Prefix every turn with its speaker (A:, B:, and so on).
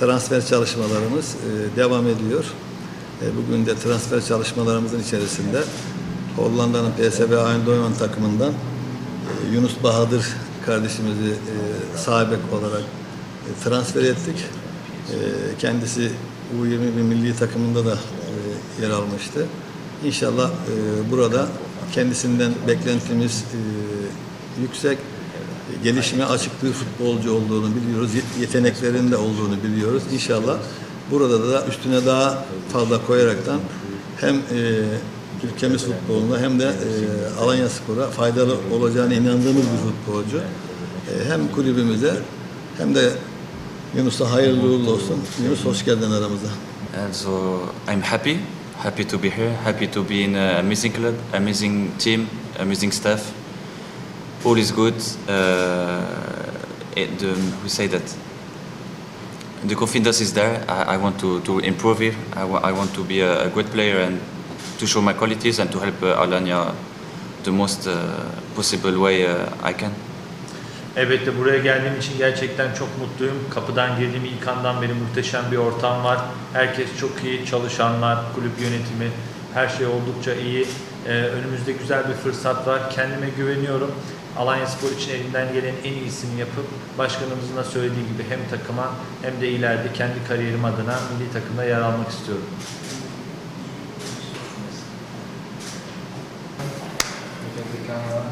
A: transfer çalışmalarımız e, devam ediyor. E, bugün de transfer çalışmalarımızın içerisinde Hollanda'nın PSV Eindhoven takımından e, Yunus Bahadır kardeşimizi e, sağ bek olarak transfer ettik. Kendisi U21 milli takımında da yer almıştı. İnşallah burada kendisinden beklentimiz yüksek, gelişime açık bir futbolcu olduğunu biliyoruz, yet- yeteneklerinin de olduğunu biliyoruz. İnşallah burada da üstüne daha fazla koyaraktan hem e, ülkemiz futboluna hem de e, Alanya Spor'a faydalı olacağına inandığımız bir futbolcu. E, hem kulübümüze hem de Yunus'a hayırlı uğurlu olsun. Yunus hoş geldin aramıza.
B: And so I'm happy, happy to be here, happy to be in an amazing club, amazing team, amazing staff. All is good. Uh, it, um, we say that the confidence is there. I, I want to, to improve it. I, I want to be a, a great player and to show my qualities and to help uh, Alanya the most uh, possible way uh, I can.
C: Elbette buraya geldiğim için gerçekten çok mutluyum. Kapıdan girdiğim ilk andan beri muhteşem bir ortam var. Herkes çok iyi, çalışanlar, kulüp yönetimi, her şey oldukça iyi. Ee, önümüzde güzel bir fırsat var. Kendime güveniyorum. Alanya Spor için elimden gelen en iyisini yapıp başkanımızın da söylediği gibi hem takıma hem de ileride kendi kariyerim adına milli takımda yer almak istiyorum. Teşekkürler.